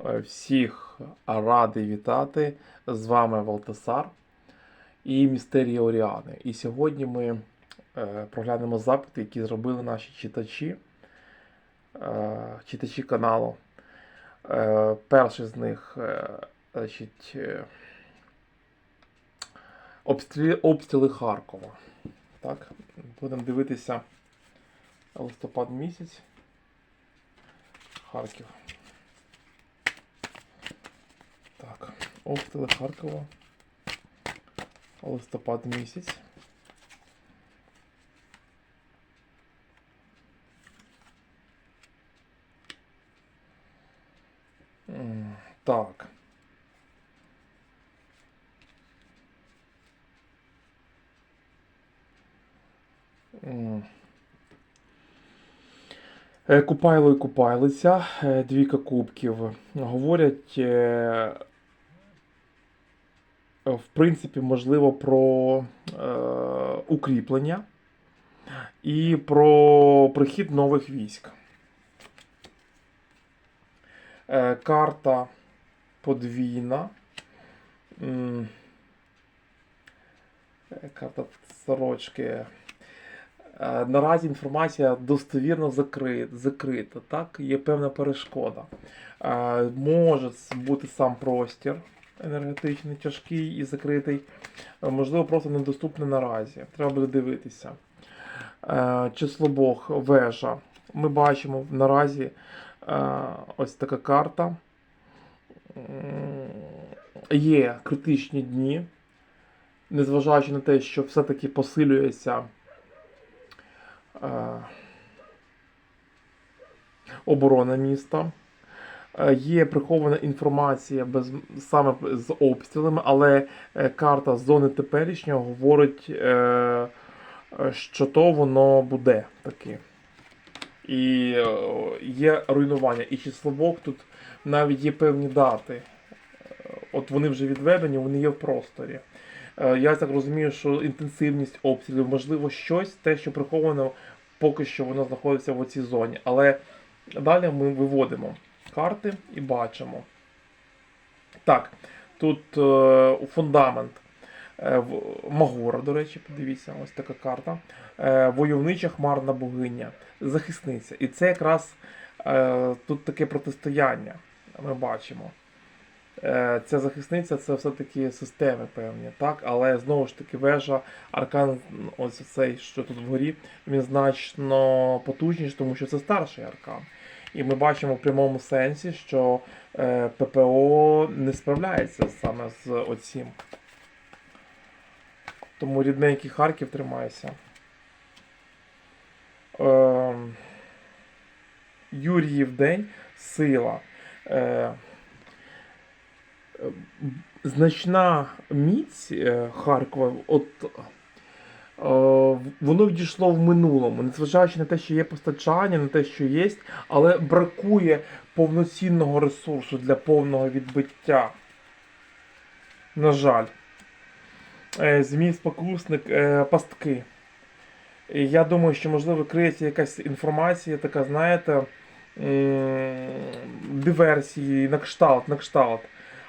Е, Всіх радий вітати. З вами Валтасар і Містерія Оріани. І сьогодні ми е, проглянемо запити, які зробили наші читачі, е, читачі каналу. Перший з них значить, обстріли, обстріли Харкова. Так, будемо дивитися листопад місяць. Харків. Так, обстріли Харкова. Листопад місяць. Так. Е, Купайло і купайлиця, е, двійка кубків. Говорять, е, в принципі, можливо, про е, укріплення і про прихід нових військ. Е, Карта подвійна. Е, Карта сорочки. Е, Наразі інформація достовірно закрита, закрита так? є певна перешкода. Е, Може бути сам простір енергетичний, тяжкий і закритий, Е, можливо, просто недоступний наразі. Треба буде дивитися. Е, Число Бог, вежа. Ми бачимо наразі е, ось така карта. Є критичні дні, незважаючи на те, що все-таки посилюється оборона міста. Е, Є прихована інформація без, саме з обстрілами, але е, карта зони теперішнього говорить, е, що то воно буде таки. І є руйнування. І числовок тут навіть є певні дати. От вони вже відведені, вони є в просторі. Я так розумію, що інтенсивність обстрілів, можливо, щось, те, що приховано, поки що воно знаходиться в цій зоні. Але далі ми виводимо карти і бачимо. Так, тут е, фундамент е, Магора, до речі, подивіться, ось така карта. Е, войовнича хмарна богиня, захисниця. І це якраз е, тут таке протистояння. Ми бачимо. Е, Ця захисниця це все-таки системи певні, так? Але знову ж таки вежа, аркан, ось цей, що тут вгорі, він значно потужніший, тому що це старший аркан. І ми бачимо в прямому сенсі, що е, ППО не справляється саме з оцім. Тому рідненький Харків тримайся. Е, Юріїв день, сила. Е, е, значна міць Харкова, от воно відійшло в минулому, незважаючи на те, що є постачання, на те, що є, але бракує повноцінного ресурсу для повного відбиття. На жаль. Е, Змій спокусник, е, пастки. Я думаю, що можливо криється якась інформація, така, знаєте, диверсії, на кшталт, на кшталт.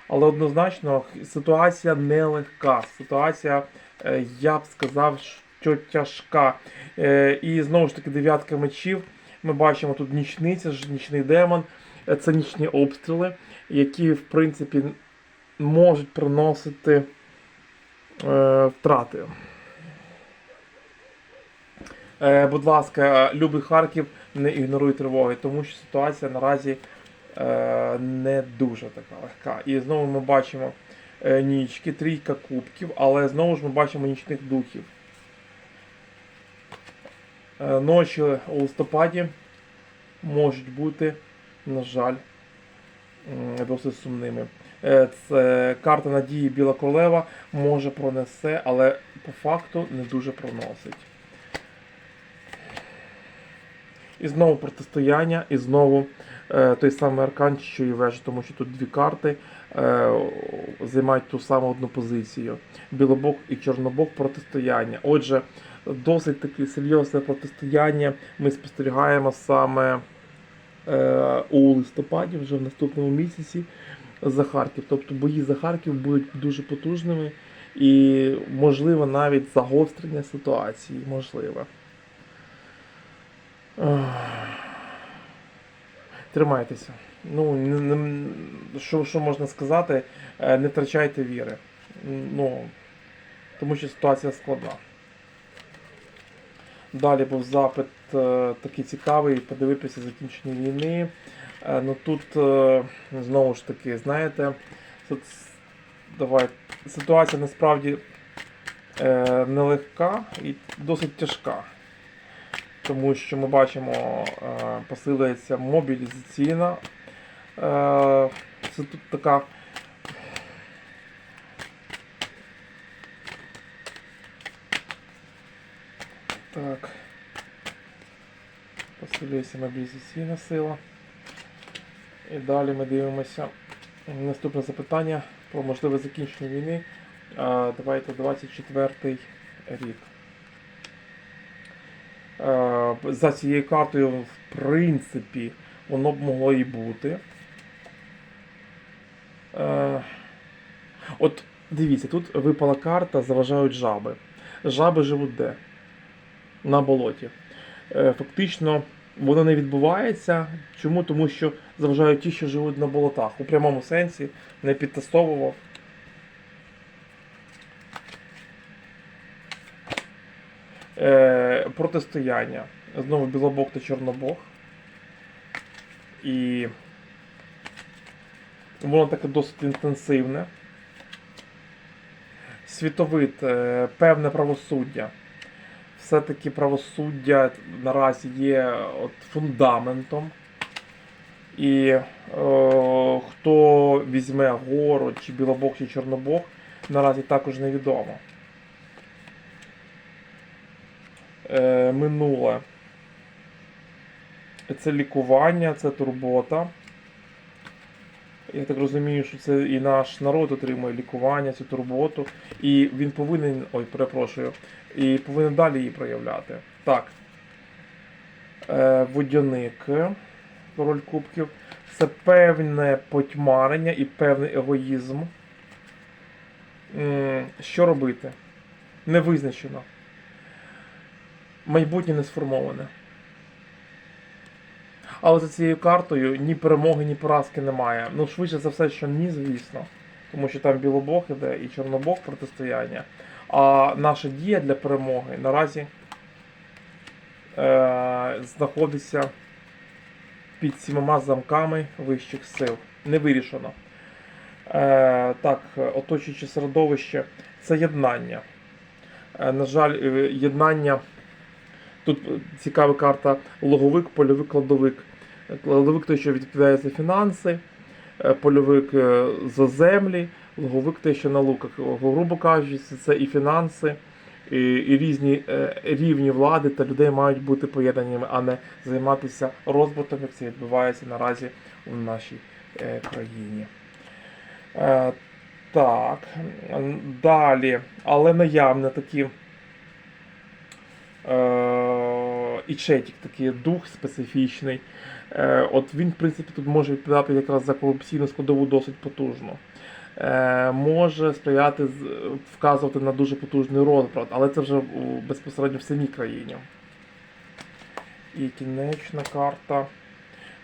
Але однозначно ситуація нелегка. Ситуація, е, я б сказав, що тяжка. Е, І знову ж таки, дев'ятка мечів. Ми бачимо тут нічниця, нічний демон. Е, Це нічні обстріли, які, в принципі, можуть приносити е, втрати. Будь ласка, любий Харків, не ігноруй тривоги, тому що ситуація наразі не дуже така легка. І знову ми бачимо нічки, трійка кубків, але знову ж ми бачимо нічних духів. Е, ночі у листопаді можуть бути, на жаль, досить сумними. Е, Це карта надії Біла Королева може пронесе, але по факту не дуже проносить. І знову протистояння, і знову е, той самий аркан, що і вежа, тому що тут дві карти е, займають ту саму одну позицію. Білобок і Чорнобок протистояння. Отже, досить таке серйозне протистояння ми спостерігаємо саме е, у листопаді, вже в наступному місяці, за Харків. Тобто бої за Харків будуть дуже потужними і, можливо, навіть загострення ситуації. Можливо. Тримайтеся. Ну, не, не, що, що можна сказати, Е, не втрачайте віри. Ну, тому що ситуація складна. Далі був запит е, такий цікавий, подивитися закінчення війни. Е, ну тут е, знову ж таки, знаєте, давай, ситуація насправді нелегка і досить тяжка. Тому що ми бачимо, посилюється мобілізаційна. Це тут така. Так. Посилюється мобілізаційна сила. І далі ми дивимося. Наступне запитання про можливе закінчення війни. Давайте 24 рік. Е, За цією картою, в принципі, воно б могло і бути. От дивіться, тут випала карта, заважають жаби. Жаби живуть де? На болоті. Е, Фактично, воно не відбувається. Чому? Тому що заважають ті, що живуть на болотах. У прямому сенсі не підтасовував. Е, протистояння. Знову білобог та чорнобог. І воно таке досить інтенсивне. Світовид, е, певне правосуддя. Все-таки правосуддя наразі є от фундаментом. І е, хто візьме гору, чи білобог, чи чорнобог, наразі також невідомо. Е, минуле. Це лікування, це турбота. Я так розумію, що це і наш народ отримує лікування, цю турботу. І він повинен. Ой, перепрошую. І повинен далі її проявляти. Так. Е, водяник. Король кубків. Це певне потьмарення і певний егоїзм. Що робити? Не визначено. Майбутнє не сформоване. Але за цією картою ні перемоги, ні поразки немає. Ну, швидше за все, що ні, звісно. Тому що там білобог іде і чорнобог протистояння. А наша дія для перемоги наразі е, знаходиться під сімома замками вищих сил. Не вирішено. Е, так, оточуюче середовище це єднання. Е, на жаль, е, єднання. Тут цікава карта логовик, польовик, кладовик. Кладовик той, що відповідає за фінанси, е, польовик е, за землі, логовик той, що на луках. Грубо кажучи, це і фінанси, і, і різні е, рівні влади та людей мають бути поєднаними, а не займатися розбратом, як це відбувається наразі в нашій країні. Так, далі, але наявне такі е, і четік такий дух специфічний. Е, от він, в принципі, тут може відповідати якраз за корупційну складову досить потужно. Е, може сприяти вказувати на дуже потужний розбрат, але це вже безпосередньо в самій країні. І кінечна карта.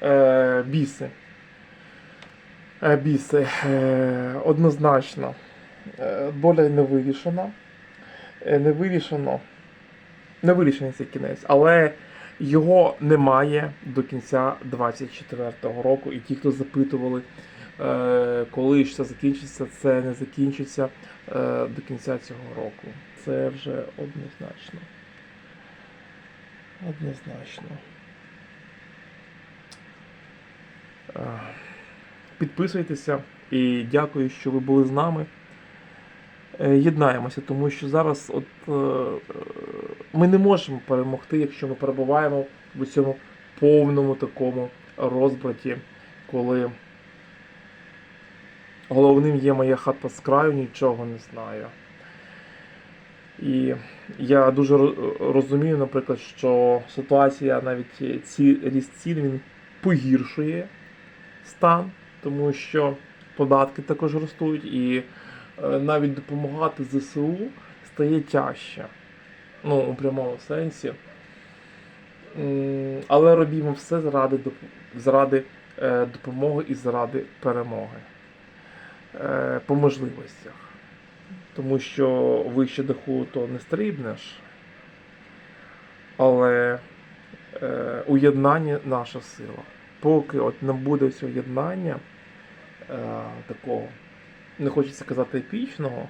Е, біси. Біси. Однозначно. Доля не вирішена. Не вирішено. Не вирішений цей кінець, але його немає до кінця 24-го року. І ті, хто запитували, е, коли ж це закінчиться, це не закінчиться е, до кінця цього року. Це вже однозначно. Однозначно. Е, Підписуйтеся і дякую, що ви були з нами. Е, Єднаємося, тому що зараз от, е, е, ми не можемо перемогти, якщо ми перебуваємо в цьому повному такому розбраті, коли головним є моя хата з краю, нічого не знаю. І я дуже розумію, наприклад, що ситуація, навіть ці ріст цін, він погіршує стан, тому що податки також ростуть, і навіть допомагати ЗСУ стає тяжче. Ну, у прямому сенсі. Але робімо все заради, заради е, допомоги і заради перемоги. Е, По можливостях. Тому що вище даху то не стрибнеш. Але е, уєднання наша сила. Поки от не буде цього єднання е, такого, не хочеться казати епічного,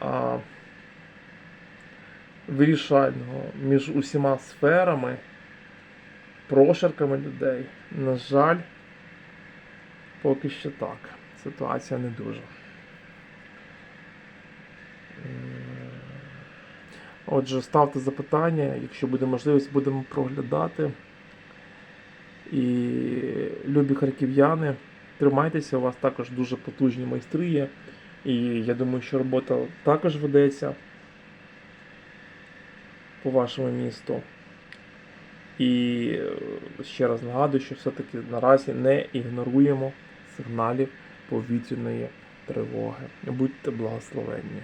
а вирішального між усіма сферами, прошарками людей, на жаль, поки що так. Ситуація не дуже. Отже, ставте запитання, якщо буде можливість, будемо проглядати. І любі харків'яни, тримайтеся, у вас також дуже потужні майстри є. І я думаю, що робота також ведеться по вашому місту. І е, ще раз нагадую, що все-таки наразі не ігноруємо сигналів повітряної тривоги. Будьте благословенні.